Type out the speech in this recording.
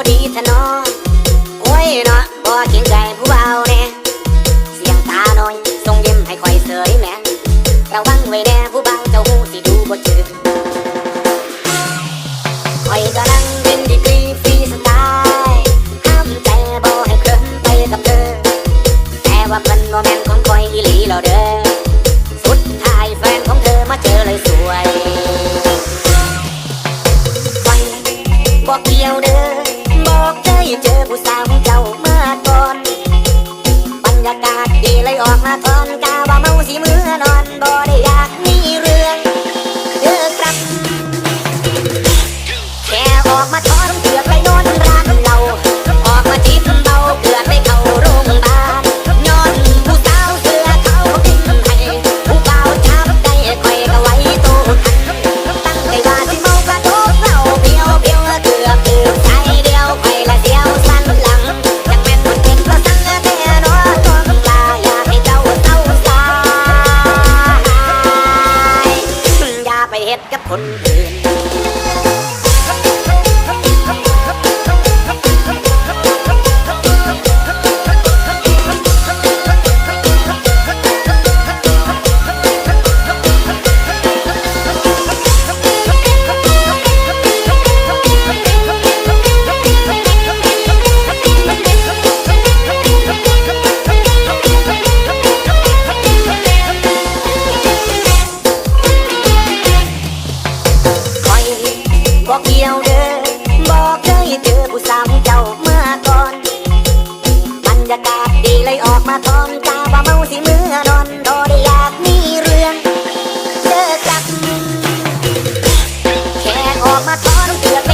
บ่ดีแท้นอ knows that? คน บอกเกี่ยวเด้อบอกเคยเจอผู้สาวเจ้าเมื่อก่อนบรรยากาศดีเลยออกมาตอนกาว่าเมาสิเมื่อนอนโอได้อยากมีเรื่องเจอจักแค่ออกมาตอนเตือนไป